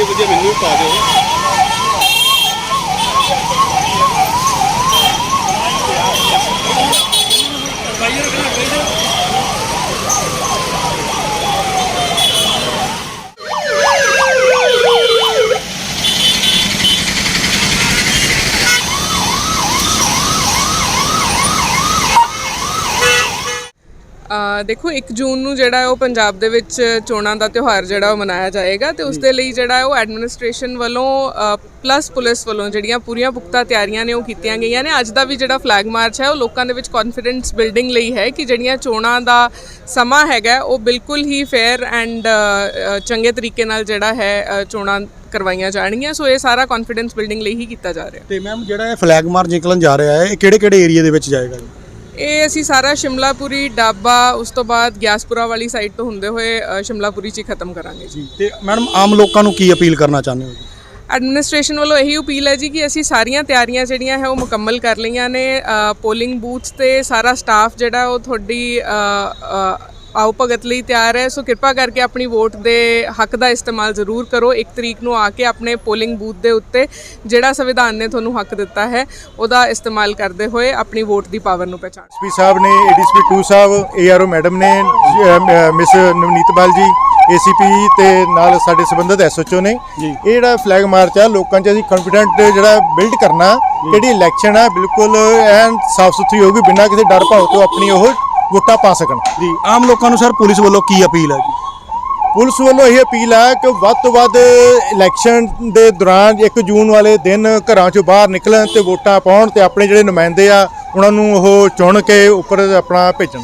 ਵਧੀਆ ਵਧੀਆ ਮੈਨੂੰ ਪਾ ਦਿਓ ਦੇਖੋ 1 ਜੂਨ ਨੂੰ ਜਿਹੜਾ ਉਹ ਪੰਜਾਬ ਦੇ ਵਿੱਚ ਚੋਣਾਂ ਦਾ ਤਿਉਹਾਰ ਜਿਹੜਾ ਉਹ ਮਨਾਇਆ ਜਾਏਗਾ ਤੇ ਉਸ ਦੇ ਲਈ ਜਿਹੜਾ ਉਹ ਐਡਮਿਨਿਸਟ੍ਰੇਸ਼ਨ ਵੱਲੋਂ ਪਲੱਸ ਪੁਲਿਸ ਵੱਲੋਂ ਜਿਹੜੀਆਂ ਪੂਰੀਆਂ ਪੁਖਤਾ ਤਿਆਰੀਆਂ ਨੇ ਉਹ ਕੀਤੀਆਂ ਗਈਆਂ ਨੇ। ਅੱਜ ਦਾ ਵੀ ਜਿਹੜਾ ਫਲੈਗ ਮਾਰਚ ਹੈ ਉਹ ਲੋਕਾਂ ਦੇ ਵਿੱਚ ਕੌਨਫੀਡੈਂਸ ਬਿਲਡਿੰਗ ਲਈ ਹੈ ਕਿ ਜਿਹੜੀਆਂ ਚੋਣਾਂ ਦਾ ਸਮਾਂ ਹੈਗਾ ਉਹ ਬਿਲਕੁਲ ਹੀ ਫੇਅਰ ਐਂਡ ਚੰਗੇ ਤਰੀਕੇ ਨਾਲ ਜਿਹੜਾ ਹੈ ਚੋਣਾਂ ਕਰਵਾਈਆਂ ਜਾਣਗੀਆਂ। ਸੋ ਇਹ ਸਾਰਾ ਕੌਨਫੀਡੈਂਸ ਬਿਲਡਿੰਗ ਲਈ ਹੀ ਕੀਤਾ ਜਾ ਰਿਹਾ ਤੇ ਮੈਮ ਜਿਹੜਾ ਇਹ ਫਲੈਗ ਮਾਰਚ ਨਿਕਲਣ ਜਾ ਰਿਹਾ ਹੈ ਇਹ ਕਿਹੜੇ ਕਿਹੜੇ ਏਰੀਆ ਦੇ ਵਿੱਚ ਜਾਏਗਾ ਜੀ? ਇਹ ਅਸੀਂ ਸਾਰਾ ਸ਼ਿਮਲਾਪੁਰੀ ਡਾਬਾ ਉਸ ਤੋਂ ਬਾਅਦ ਗਿਆਸਪੁਰਾ ਵਾਲੀ ਸਾਈਡ ਤੋਂ ਹੁੰਦੇ ਹੋਏ ਅ, ਸ਼ਿਮਲਾਪੁਰੀ 'ਚ ਹੀ ਖਤਮ ਕਰਾਂਗੇ ਜੀ। ਤੇ ਮੈਡਮ ਆਮ ਲੋਕਾਂ ਨੂੰ ਕੀ ਅਪੀਲ ਕਰਨਾ ਚਾਹੁੰਦੇ ਹੋ ਜੀ? ਐਡਮਿਨਿਸਟ੍ਰੇਸ਼ਨ ਵੱਲੋਂ ਇਹੀ ਅਪੀਲ ਹੈ ਜੀ ਕਿ ਅਸੀਂ ਸਾਰੀਆਂ ਤਿਆਰੀਆਂ ਜਿਹੜੀਆਂ ਹੈ ਉਹ ਮੁਕੰਮਲ ਕਰ ਲਈਆਂ ਨੇ। ਪੋਲਿੰਗ ਬੂਥਸ ਤੇ ਸਾਰਾ ਸਟਾਫ ਜਿਹੜਾ ਉਹ ਤੁਹਾਡੀ ਅ, ਅ, ਆਓ ਭਗਤ ਲਈ ਤਿਆਰ ਹੈ। ਸੋ ਕਿਰਪਾ ਕਰਕੇ ਆਪਣੀ ਵੋਟ ਦੇ ਹੱਕ ਦਾ ਇਸਤੇਮਾਲ ਜ਼ਰੂਰ ਕਰੋ। ਇੱਕ ਤਰੀਕ ਨੂੰ ਆ ਕੇ ਆਪਣੇ ਪੋਲਿੰਗ ਬੂਥ ਦੇ ਉੱਤੇ ਜਿਹੜਾ ਸੰਵਿਧਾਨ ਨੇ ਤੁਹਾਨੂੰ ਹੱਕ ਦਿੱਤਾ ਹੈ ਉਹਦਾ ਇਸਤੇਮਾਲ ਕਰਦੇ ਹੋਏ ਆਪਣੀ ਵੋਟ ਦੀ ਪਾਵਰ ਨੂੰ ਪਹਿਚਾਣੋ ਐਸਪੀ ਸਾਹਿਬ ਨੇ ਏਡੀਸਪੀ 2 ਸਾਹਿਬ ਏਆਰਓ ਮੈਡਮ ਨੇ ਮਿਸ ਨਵਨੀਤ ਬਾਲ ਜੀ ਏਸੀਪੀ ਤੇ ਨਾਲ ਸਾਡੇ ਸੰਬੰਧਿਤ ਐਸਓਚਓ ਨੇ। ਇਹ ਜਿਹੜਾ ਫਲੈਗ ਮਾਰਚ ਆ ਲੋਕਾਂ 'ਚ ਅਸੀਂ ਕੌਨਫੀਡੈਂਟ ਜਿਹੜਾ ਬਿਲਡ ਕਰਨਾ ਜਿਹੜੀ ਇਲੈਕਸ਼ਨ ਆ ਬਿਲਕੁਲ ਐਨ ਸਾਫ਼ ਸੁਥਰੀ ਹੋਊਗੀ ਬਿਨਾਂ ਕਿਸੇ ਡਰ ਭਾਵ ਤੋਂ ਆਪਣੀ ਉਹ ਵੋਟਾਂ ਪਾ ਸਕਣ। ਜੀ ਆਮ ਲੋਕਾਂ ਨੂੰ ਸਰ ਪੁਲਿਸ ਵੱਲੋਂ ਕੀ ਅਪੀਲ ਹੈ ਜੀ? ਪੁਲਿਸ ਵੱਲੋਂ ਇਹ ਅਪੀਲ ਹੈ ਕਿ ਵੱਧ ਤੋਂ ਵੱਧ ਇਲੈਕਸ਼ਨ ਦੇ ਦੌਰਾਨ 1 ਜੂਨ ਵਾਲੇ ਦਿਨ ਘਰਾਂ ਚੋਂ ਬਾਹਰ ਨਿਕਲਣ ਤੇ ਵੋਟਾਂ ਪਾਉਣ ਤੇ ਆਪਣੇ ਜਿਹੜੇ ਨੁਮਾਇੰਦੇ ਆ ਉਹਨਾਂ ਨੂੰ ਉਹ ਚੁਣ ਕੇ ਉੱਪਰ ਆਪਣਾ ਭੇਜਣ।